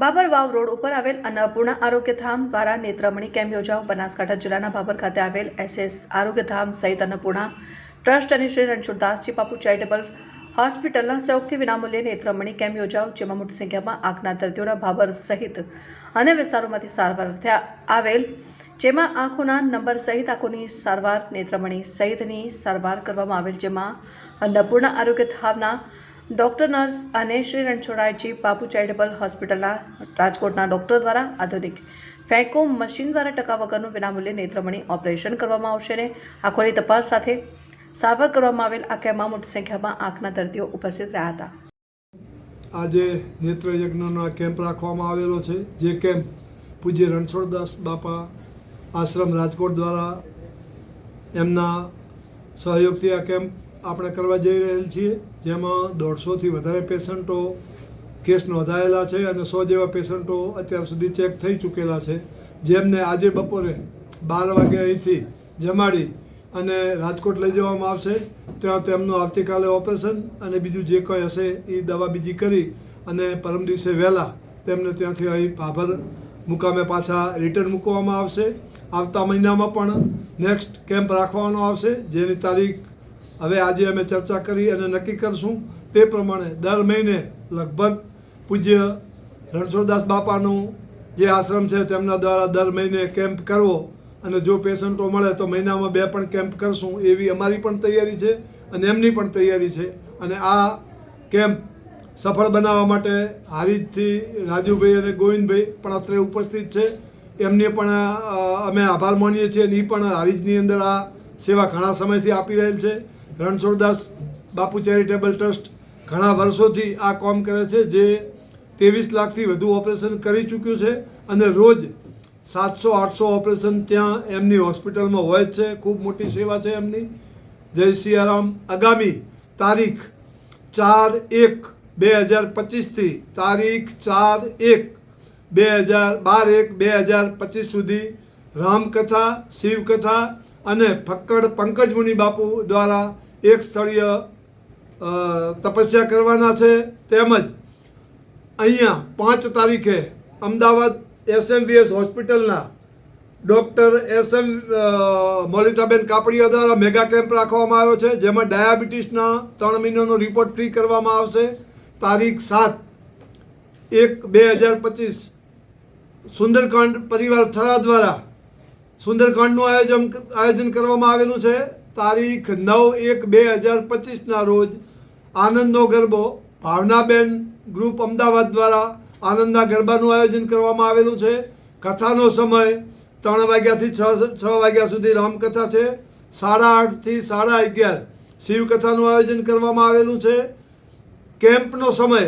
બાબરવાવ road ઉપર આવેલ અન્નપૂર્ણા આરોગ્યધામ દ્વારા નેત્રમણી કેમ્પ યોજાઓ બનાસકાંઠા જિલ્લાના બાબર ખાતે આવેલ એસએસ આરોગ્યધામ સહિત અન્નપૂર્ણા ટ્રસ્ટ અને શ્રી રણછોડદાસજી બાપુ ચેરિટેબલ હોસ્પિટલના સહયોગથી વિનામૂલ્યે નેત્રમણી કેમ્પ યોજાઓ જેમાં મોટી સંખ્યામાં આંખના દર્દીઓના બાબર સહિત અન્ય વિસ્તારોમાંથી સારવાર થયા આવેલ, જેમાં આંખોના નંબર સહિત આંખોની સારવાર, નેત્રમણી સહિતની સારવાર કરવામાં આવેલ, જેમાં અન્નપૂર્ણા આરોગ્યધામના ડૉક્ટર નર્સ અને શ્રી રણછોડાજી બાપુ ચેરિટેબલ હોસ્પિટલના રાજકોટના ડૉક્ટર દ્વારા આધુનિક ફેકો મશીન દ્વારા ટકા વગરનું વિનામૂલ્યે નેત્રમણી ઓપરેશન કરવામાં આવશે અને આંખોની તપાસ સાથે સારવાર કરવામાં આવેલ આ કેમ્પમાં મોટી સંખ્યામાં આંખના દર્દીઓ ઉપસ્થિત રહ્યા હતા. આજે નેત્ર યજ્ઞનો કેમ્પ રાખવામાં આવેલો છે, જે કેમ્પ પૂજ્ય રણછોડદાસ બાપા આશ્રમ રાજકોટ દ્વારા એમના સહયોગથી આ કેમ્પ આપણે કરવા જઈ રહેલ છીએ, જેમાં દોઢસોથી વધારે પેશન્ટો કેસ નોંધાયેલા છે અને સો જેવા પેશન્ટો અત્યાર સુધી ચેક થઈ ચૂકેલા છે. જેમને આજે બપોરે બાર વાગે અહીંથી જમાડી અને રાજકોટ લઈ જવામાં આવશે, ત્યાં તેમનું આવતીકાલે ઓપરેશન અને બીજું જે કંઈ હશે એ દવા બીજી કરી અને પરમ દિવસે વહેલા તેમને ત્યાંથી અહીં ભાભર મુકામે પાછા રિટર્ન મૂકવામાં આવશે. આવતા મહિનામાં પણ નેક્સ્ટ કેમ્પ રાખવાનો આવશે, જેની તારીખ હવે આજે અમે ચર્ચા કરી અને નક્કી કરશું તે પ્રમાણે દર મહિને લગભગ પૂજ્ય રણછોડદાસ બાપાનું જે આશ્રમ છે તેમના દ્વારા દર મહિને કેમ્પ કરવો અને જો પેશન્ટો મળે તો મહિનામાં બે પણ કેમ્પ કરશું એવી અમારી પણ તૈયારી છે અને એમની પણ તૈયારી છે. અને આ કેમ્પ સફળ બનાવવા માટે હારીજથી રાજુભાઈ અને ગોવિંદભાઈ પણ અત્રે ઉપસ્થિત છે. એમને પણ અમે આભાર માનીએ છીએ અને એ પણ હારીજની અંદર આ સેવા ઘણા સમયથી આપી રહેલ છે. રણછોડદાસ બાપુ ચેરિટેબલ ટ્રસ્ટ ઘણા વર્ષોથી આ કામ કરે છે, જે ત્રેવીસ લાખથી વધુ ઓપરેશન કરી ચૂક્યું છે અને રોજ સાતસો, આઠસો ઓપરેશન ત્યાં એમની હોસ્પિટલમાં હોય જ છે. ખૂબ મોટી સેવા છે એમની. જય સિયારામ. આગામી તારીખ ચાર એક બે હજાર પચીસથી તારીખ ચાર એક બે હજાર બાર એક બે હજાર પચીસ સુધી રામકથા, શિવકથા અને ફક્કડ પંકજ મુનિ બાપુ દ્વારા એક સ્થળીય તપસ્યા કરવાના છે. તેમજ અહીંયા પાંચ તારીખે અમદાવાદ એસએમવીએસ હોસ્પિટલના ડૉક્ટર એસ એમ મોલિતાબેન કાપડિયા દ્વારા મેગા કેમ્પ રાખવામાં આવ્યો છે, જેમાં ડાયાબિટીસના ત્રણ મહિનાનો રિપોર્ટ ફ્રી કરવામાં આવશે. તારીખ સાત એક બે હજાર પચીસ સુંદરકાંડ પરિવાર થરા દ્વારા સુંદરકાંડનું આયોજન આયોજન કરવામાં આવેલું છે. તારીખ નવ એક બે હજાર પચીસના રોજ આનંદનો ગરબો ભાવનાબેન ગ્રુપ અમદાવાદ દ્વારા આનંદના ગરબાનું આયોજન કરવામાં આવેલું છે. કથાનો સમય ત્રણ વાગ્યાથી છ છ વાગ્યા સુધી રામકથા છે. સાડા આઠથી સાડા અગિયાર શિવકથાનું આયોજન કરવામાં આવેલું છે. કેમ્પનો સમય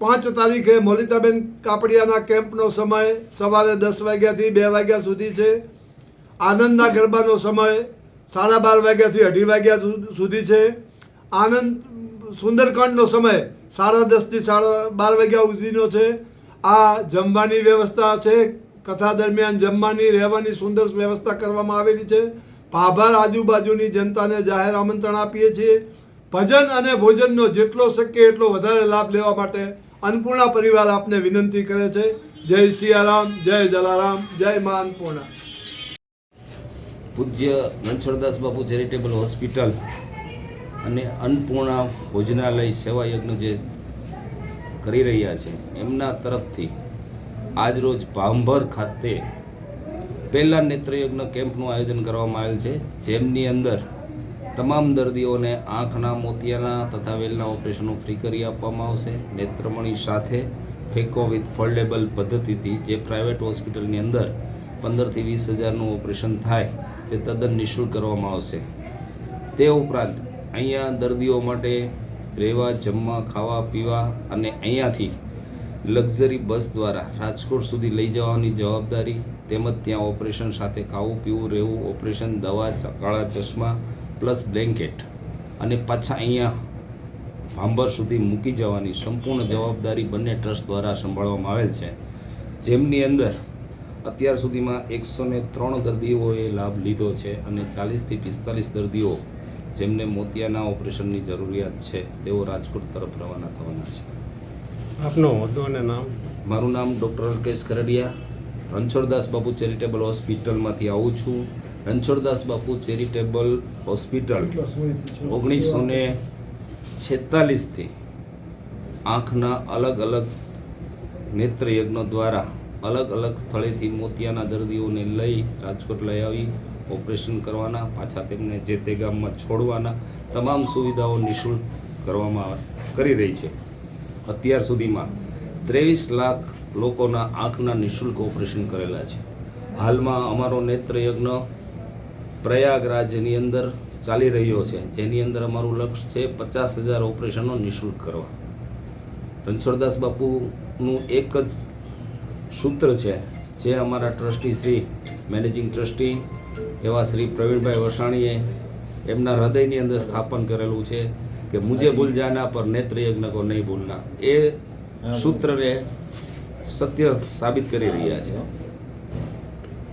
પાંચ તારીખે મોલિતાબેન કાપડિયાના કેમ્પનો સમય સવારે દસ વાગ્યાથી બે વાગ્યા સુધી છે. આનંદના ગરબાનો સમય સાડા બાર વાગ્યાથી અઢી વાગ્યા સુધી છે. આનંદ, સુંદરકાંડનો સમય સાડા દસથી સાડા બાર વાગ્યા સુધીનો છે. આ જમવાની વ્યવસ્થા છે. કથા દરમિયાન જમવાની, રહેવાની સુંદર વ્યવસ્થા કરવામાં આવેલી છે. ભાભર આજુબાજુની જનતાને જાહેર આમંત્રણ આપીએ છીએ. ભજન અને ભોજનનો જેટલો શક્ય એટલો વધારે લાભ લેવા માટે અન્નપૂર્ણા પરિવાર આપને વિનંતી કરે છે. જય સિયારામ, જય જલારામ જય મા અન્નપૂર્ણા પૂજ્ય રણછોડદાસ બાપુ ચેરિટેબલ હોસ્પિટલ અને અન્નપૂર્ણા ભોજનાલય સેવા યજ્ઞ જે કરી રહ્યા છે, એમના તરફથી આજરોજ ભાંભર ખાતે પહેલા નેત્રયજ્ઞ કેમ્પનું આયોજન કરવામાં આવેલ છે, જેમની અંદર તમામ દર્દીઓને આંખના મોતિયાના તથા વેલના ઓપરેશનો ફ્રી કરી આપવામાં આવશે. નેત્રમણી સાથે ફેકો વિથ ફોલ્ડેબલ પદ્ધતિથી જે પ્રાઇવેટ હોસ્પિટલની અંદર પંદરથી વીસ હજારનું ઓપરેશન થાય તે તદ્દન નિઃશુલ્ક કરવામાં આવશે. તે ઉપરાંત અહીંયા દર્દીઓ માટે રહેવા, જમવા, ખાવા, પીવા અને અહીંયાથી લક્ઝરી બસ દ્વારા રાજકોટ સુધી લઈ જવાની જવાબદારી તેમજ ત્યાં ઓપરેશન સાથે ખાવું, પીવું, રહેવું, ઓપરેશન, દવા કાળા ચશ્મા પ્લસ બ્લેન્કેટ અને પાછા અહીંયા ભાંભર સુધી મૂકી જવાની સંપૂર્ણ જવાબદારી બંને ટ્રસ્ટ દ્વારા સંભાળવામાં આવેલ છે. જેમની અંદર અત્યાર સુધીમાં એકસો ને ત્રણ દર્દીઓએ લાભ લીધો છે અને ચાલીસથી પિસ્તાલીસ દર્દીઓ જેમને મોતિયાના ઓપરેશનની જરૂરિયાત છે તેઓ રાજકોટ તરફ રવાના થવાના છે. આપનો હોદ્દો અને નામ? મારું નામ ડૉક્ટર અલ્કેશ કરડિયા. રણછોડદાસ બાપુ ચેરિટેબલ હોસ્પિટલમાંથી આવું છું. રણછોડદાસ બાપુ ચેરિટેબલ હોસ્પિટલ ઓગણીસો ને છેતાલીસથી આંખના અલગ અલગ નેત્રયજ્ઞ દ્વારા અલગ અલગ સ્થળેથી મોતિયાના દર્દીઓને લઈ રાજકોટ લઈ આવી, ઓપરેશન કરવાના, પાછા તેમને જે તે ગામમાં છોડવાના તમામ સુવિધાઓ નિઃશુલ્ક કરવામાં કરી રહી છે. અત્યાર સુધીમાં ત્રેવીસ લાખ લોકોના આંખના નિઃશુલ્ક ઓપરેશન કરેલા છે. હાલમાં અમારો નેત્રયજ્ઞ પ્રયાગરાજની અંદર ચાલી રહ્યો છે, જેની અંદર અમારું લક્ષ્ય છે પચાસ હજાર ઓપરેશનો નિઃશુલ્ક કરવા. રણછોડદાસ બાપુનું એક જ સૂત્ર છે, જે અમારા ટ્રસ્ટી શ્રી, મેનેજિંગ ટ્રસ્ટી એવા શ્રી પ્રવીણભાઈ વસાણીએ એમના હૃદયની અંદર સ્થાપન કરેલું છે કે મુજે ભૂલ જાના પર નેત્ર યજ્ઞ કો નહીં ભૂલના. એ સૂત્રને સત્ય સાબિત કરી રહ્યા છે.